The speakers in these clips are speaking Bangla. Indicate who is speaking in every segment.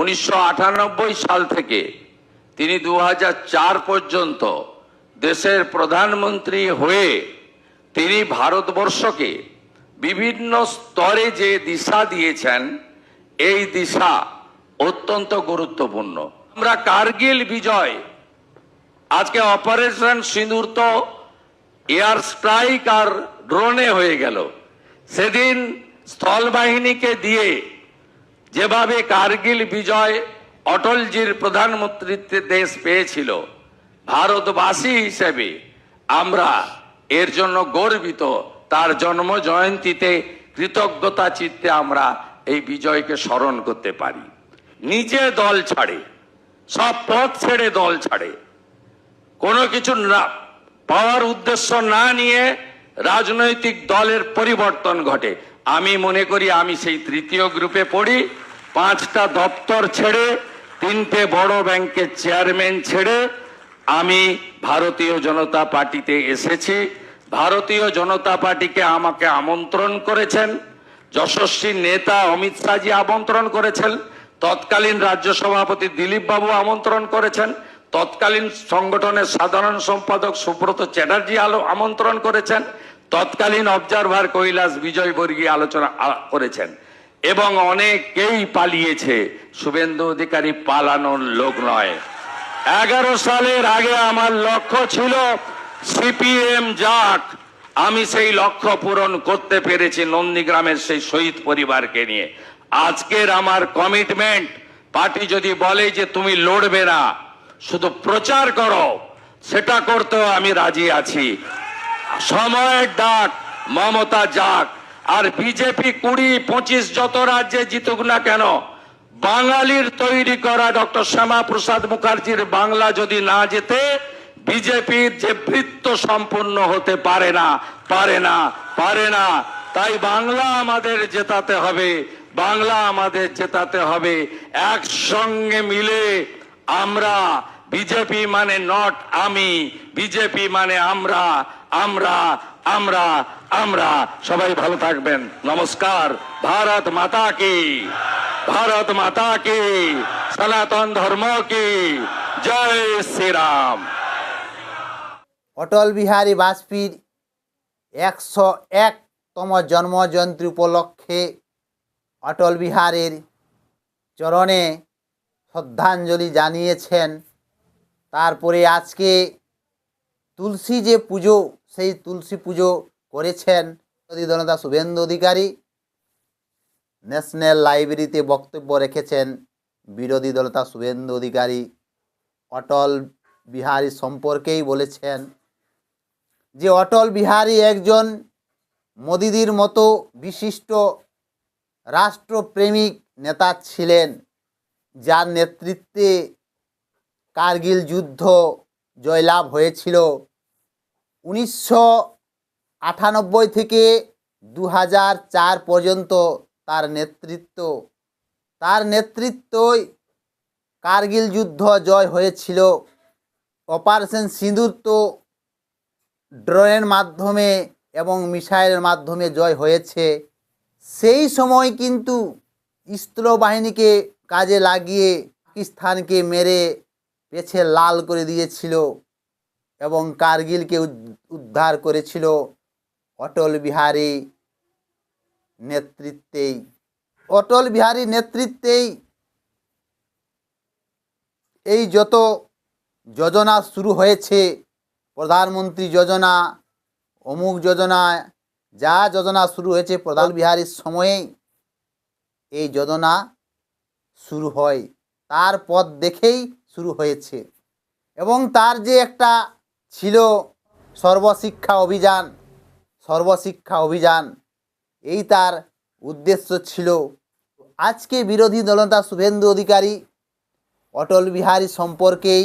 Speaker 1: উনিশশো আটানব্বই সাল থেকে তিনি দু হাজার চার পর্যন্ত দেশের প্রধানমন্ত্রী হয়ে তিনি ভারতবর্ষকে বিভিন্ন স্তরে যে দিশা দিয়েছেন, এই দিশা অত্যন্ত গুরুত্বপূর্ণ। আমরা কার্গিল বিজয়, আজকে অপারেশন সিঁদুর তো এয়ার স্ট্রাইক আর ড্রোনে হয়ে গেল। সেদিন স্থল বাহিনীকে দিয়ে যেভাবে কার্গিল বিজয় অটলজির প্রধানমন্ত্রীত্বে দেশ পেয়েছিল, ভারতবাসী হিসেবে আমরা এর জন্য গর্বিত। তার জন্ম জয়ন্তীতে কৃতজ্ঞতা চিত্তে আমরা এই বিজয়কে স্মরণ করতে পারি। নিজে দল ছাড়ে, সব পথ ছেড়ে দল ছাড়ে। কোনো কিছু না, পাওয়ার উদ্দেশ্য না নিয়ে রাজনৈতিক দলের পরিবর্তন ঘটে। আমি মনে করি আমি সেই তৃতীয় গ্রুপে পড়ি। পাঁচটা দপ্তর ছেড়ে, তিনটে বড় ব্যাংকের চেয়ারম্যান ছেড়ে আমি ভারতীয় জনতা পার্টিতে এসেছি। ভারতীয় জনতা পার্টিকে আমাকে আমন্ত্রণ করেছেন। যশস্বী নেতা অমিত শাহজি আমন্ত্রণ করেছেন। তৎকালীন রাজ্য সভাপতি দিলীপ বাবু আমন্ত্রণ করেছেন। তৎকালীন সংগঠনের সাধারণ সম্পাদক সুব্রত চ্যাটার্জি আলো আমন্ত্রণ করেছেন। তৎকালীন অবজারভার কৈলাস বিজয় বর্গী আলোচনা করেছেন। এবং অনেকেই পালিয়েছে। শুভেন্দু অধিকারী পালানোর লোক নয়। এগারো সালের আগে আমার লক্ষ্য ছিল, সিপিএম যাক, আমি সেই লক্ষ্য পূরণ করতে পেরেছি নন্দীগ্রামের সেই শহীদ পরিবারকে নিয়ে। আজকের আমার কমিটমেন্ট পার্টি যদি বলে যে তুমি লড়বে না, শুধু প্রচার করো, সেটা করতেও আমি রাজি আছি। সময়ের ডাক, মমতা যাক। আর বিজেপি কুড়ি, পঁচিশ যত রাজ্যে জিতুক না কেন, বাঙালির তৈরি করা ডক্টর শ্যামা প্রসাদ মুখার্জির বাংলা যদি না যেতে বিজেপির যে বৃত্ত সম্পন্ন হতে পারে না পারে না পারে না। তাই বাংলা আমাদের জেতাতে হবে, বাংলা আমাদের জেতাতে হবে। একসঙ্গে মিলে আমরা, বিজেপি মানে নট আমি, বিজেপি মানে আমরা আমরা আমরা আমরা। সবাই ভালো থাকবেন। নমস্কার। ভারত মাতা কি? ভারত মাতা কি? সনাতন ধর্ম কি? জয় শ্রীরাম।
Speaker 2: অটল বিহারী বাজপেয়ীর একশো একতম জন্মজয়ন্তী উপলক্ষে অটল বিহারের চরণে শ্রদ্ধাঞ্জলি জানিয়েছেন। তারপরে আজকে তুলসী যে পুজো, সেই তুলসী পুজো করেছেন বিরোধী দলনেতা শুভেন্দু অধিকারী। ন্যাশনাল লাইব্রেরিতে বক্তব্য রেখেছেন বিরোধী দলতা শুভেন্দু অধিকারী। অটল বিহারী সম্পর্কেই বলেছেন যে, অটল বিহারী একজন মোদিদির মতো বিশিষ্ট রাষ্ট্রপ্রেমিক নেতা ছিলেন, যার নেতৃত্বে কার্গিল যুদ্ধ, জয়লাভ হয়েছিল। উনিশশো আটানব্বই থেকে দু হাজার চার পর্যন্ত তার নেতৃত্ব, তার নেতৃত্বই কার্গিল যুদ্ধ জয় হয়েছিল। অপারেশন সিঁদুর তো ড্রোনের মাধ্যমে এবং মিসাইলের মাধ্যমে জয় হয়েছে। সেই সময় কিন্তু বাহিনীকে কাজে লাগিয়ে পাকিস্তানকে মেরে পেছে লাল করে দিয়েছিল। এবং কার্গিলকে উদ- উদ্ধার করেছিল অটল বিহারী নেতৃত্বেই। অটল বিহারী নেতৃত্বেই এই যত যোজনা শুরু হয়েছে, প্রধানমন্ত্রী যোজনা, অমুক যোজনা, যা যোজনা শুরু হয়েছে প্রধান বিহারীর সময়েই এই যোজনা শুরু হয়। তার পথ দেখেই শুরু হয়েছে। এবং তার যে একটা ছিল সর্বশিক্ষা অভিযান সর্বশিক্ষা অভিযান। এই তার উদ্দেশ্য ছিল, আজকে বিরোধী দলনেতা শুভেন্দু অধিকারী অটল বিহারী সম্পর্কেই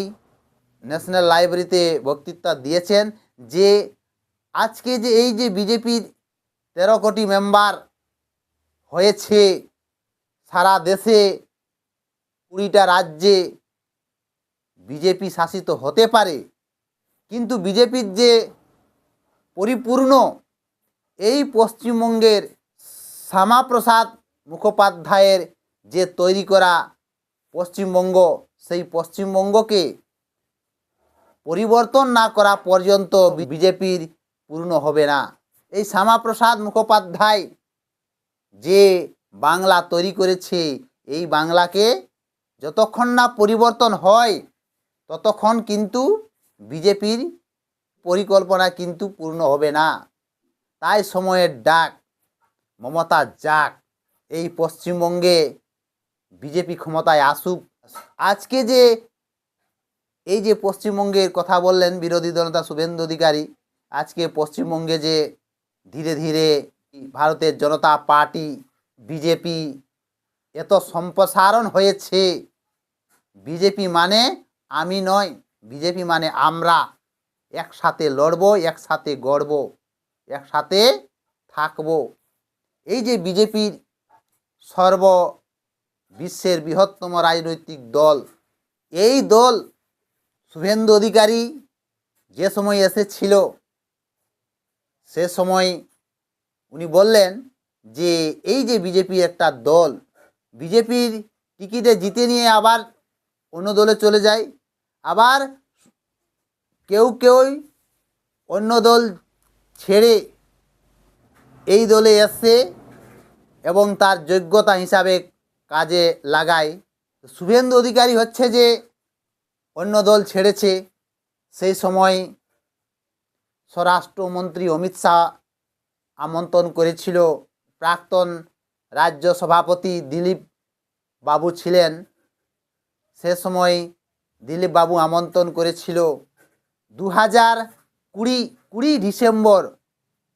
Speaker 2: ন্যাশনাল লাইব্রেরিতে বক্তৃতা দিয়েছেন যে, আজকে যে এই যে বিজেপির তেরো কোটি মেম্বার হয়েছে সারা দেশে, কুড়িটা রাজ্যে বিজেপি শাসিত হতে পারে কিন্তু বিজেপির যে পরিপূর্ণ এই পশ্চিমবঙ্গের শ্যামাপ্রসাদ মুখোপাধ্যায়ের যে তৈরি করা পশ্চিমবঙ্গ, সেই পশ্চিমবঙ্গকে পরিবর্তন না করা পর্যন্ত বিজেপির পূর্ণ হবে না। এই শ্যামাপ্রসাদ মুখোপাধ্যায় যে বাংলা তৈরি করেছে, এই বাংলাকে যতক্ষণ না পরিবর্তন হয়, ততক্ষণ কিন্তু বিজেপির পরিকল্পনা কিন্তু পূর্ণ হবে না। তাই সময়ের ডাক, মমতা যাক, এই পশ্চিমবঙ্গে বিজেপি ক্ষমতায় আসুক। আজকে যে এই যে পশ্চিমবঙ্গের কথা বললেন বিরোধী দলনেতা শুভেন্দু অধিকারী, আজকে পশ্চিমবঙ্গে যে ধীরে ধীরে ভারতের জনতা পার্টি, বিজেপি এত সম্প্রসারণ হয়েছে, বিজেপি মানে আমি নয় বিজেপি মানে আমরা। একসাথে লড়বো, একসাথে গড়ব, একসাথে থাকব। এই যে বিজেপির সর্ব বিশ্বের বৃহত্তম রাজনৈতিক দল, এই দল শুভেন্দু অধিকারী যে সময় এসেছিল, সে সময় উনি বললেন যে, এই যে বিজেপি একটা দল, বিজেপির টিকিটে জিতে নিয়ে আবার অন্য দলে চলে যায়। আবার কেউ কেউই অন্য দল ছেড়ে এই দলে এসে এবং তার যোগ্যতা হিসাবে কাজে লাগায়। শুভেন্দু অধিকারী হচ্ছে যে অন্য দল ছেড়েছে। সেই সময় স্বরাষ্ট্রমন্ত্রী অমিত শাহ আমন্ত্রণ করেছিল প্রাক্তন রাজ্য সভাপতি দিলীপ বাবু ছিলেন। সে সময় দিলীপ বাবু আমন্ত্রণ করেছিল। দু হাজার কুড়ি কুড়ি ডিসেম্বর,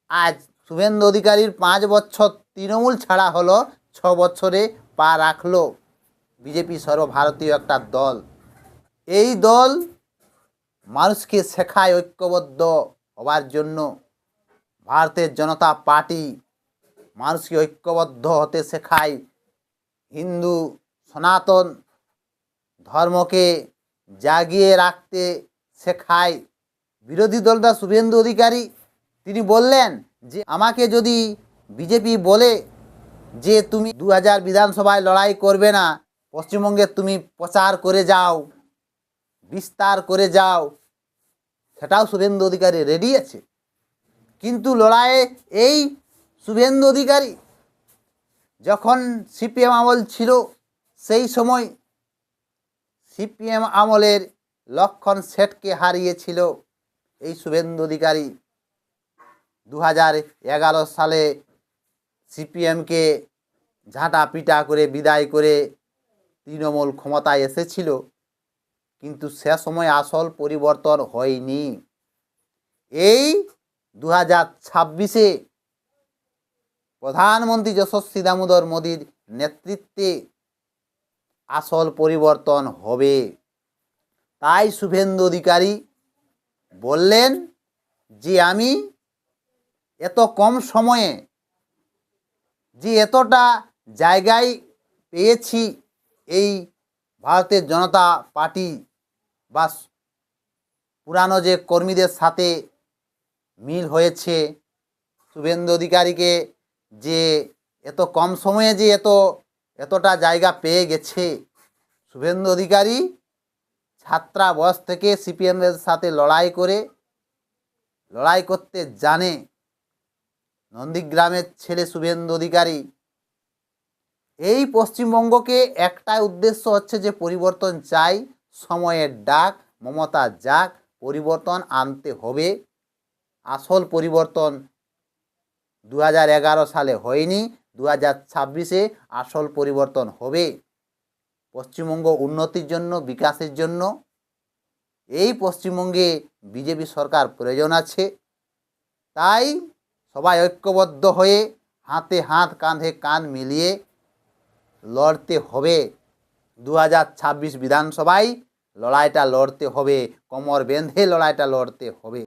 Speaker 2: আজ শুভেন্দু অধিকারীর পাঁচ বছর তৃণমূল ছাড়া হলো, ছ বছরে পা রাখল বিজেপি সর্বভারতীয় একটা দল। এই দল মানুষকে শেখায় ঐক্যবদ্ধ হওয়ার জন্য। ভারতের জনতা পার্টি মানুষকে ঐক্যবদ্ধ হতে শেখায়। হিন্দু, সনাতন ধর্মকে জাগিয়ে রাখতে শেখায়। বিরোধী দলটা শুভেন্দু অধিকারী, তিনি বললেন যে, আমাকে যদি বিজেপি বলে যে, তুমি দু হাজার বিধানসভায় লড়াই করবে না, পশ্চিমবঙ্গে তুমি প্রচার করে যাও, বিস্তার করে যাও, সেটাও শুভেন্দু অধিকারী রেডি আছে। কিন্তু লড়াইয়ে এই শুভেন্দু অধিকারী যখন সিপিএম আমল ছিল, সেই সময় সিপিএম আমলের লক্ষণ শেঠকে হারিয়েছিল এই শুভেন্দু অধিকারী। দু হাজার এগারো সালে সিপিএমকে ঝাঁটা পিটা করে, বিদায় করে তৃণমূল ক্ষমতায় এসেছিল, কিন্তু সে সময় আসল পরিবর্তন হয়নি। এই দু হাজার ছাব্বিশে প্রধানমন্ত্রী যশস্বী দামোদর মোদীর নেতৃত্বে আসল পরিবর্তন হবে। তাই শুভেন্দু অধিকারী বললেন যে আমি এত কম সময়ে যে এতটা জায়গায় পেয়েছি এই ভারতের জনতা পার্টি বা পুরানো যে কর্মীদের সাথে মিল হয়েছে, শুভেন্দু অধিকারীকে যে এত কম সময়ে যে এত, এতটা জায়গা পেয়ে গেছে শুভেন্দু অধিকারী ছাত্রাবয়স থেকে সিপিএমের সাথে লড়াই করে, লড়াই করতে জানে নন্দীগ্রামের ছেলে শুভেন্দু অধিকারী। এই পশ্চিমবঙ্গকে একটাই উদ্দেশ্য হচ্ছে যে পরিবর্তন চাই, সময়ের ডাক, মমতা যাক, পরিবর্তন আনতে হবে। আসল পরিবর্তন দু হাজার এগারো সালে হয়নি দু হাজার আসল পরিবর্তন হবে। পশ্চিমবঙ্গ উন্নতির জন্য, বিকাশের জন্য, এই পশ্চিমবঙ্গে বিজেপি সরকার প্রয়োজন আছে। তাই সবাই ঐক্যবদ্ধ হয়ে হাতে হাত, কাঁধে কাঁধ মিলিয়ে লড়তে হবে। দু হাজার ছাব্বিশ বিধানসভায় লড়াইটা লড়তে হবে, কোমর বেঁধে লড়াইটা লড়তে হবে।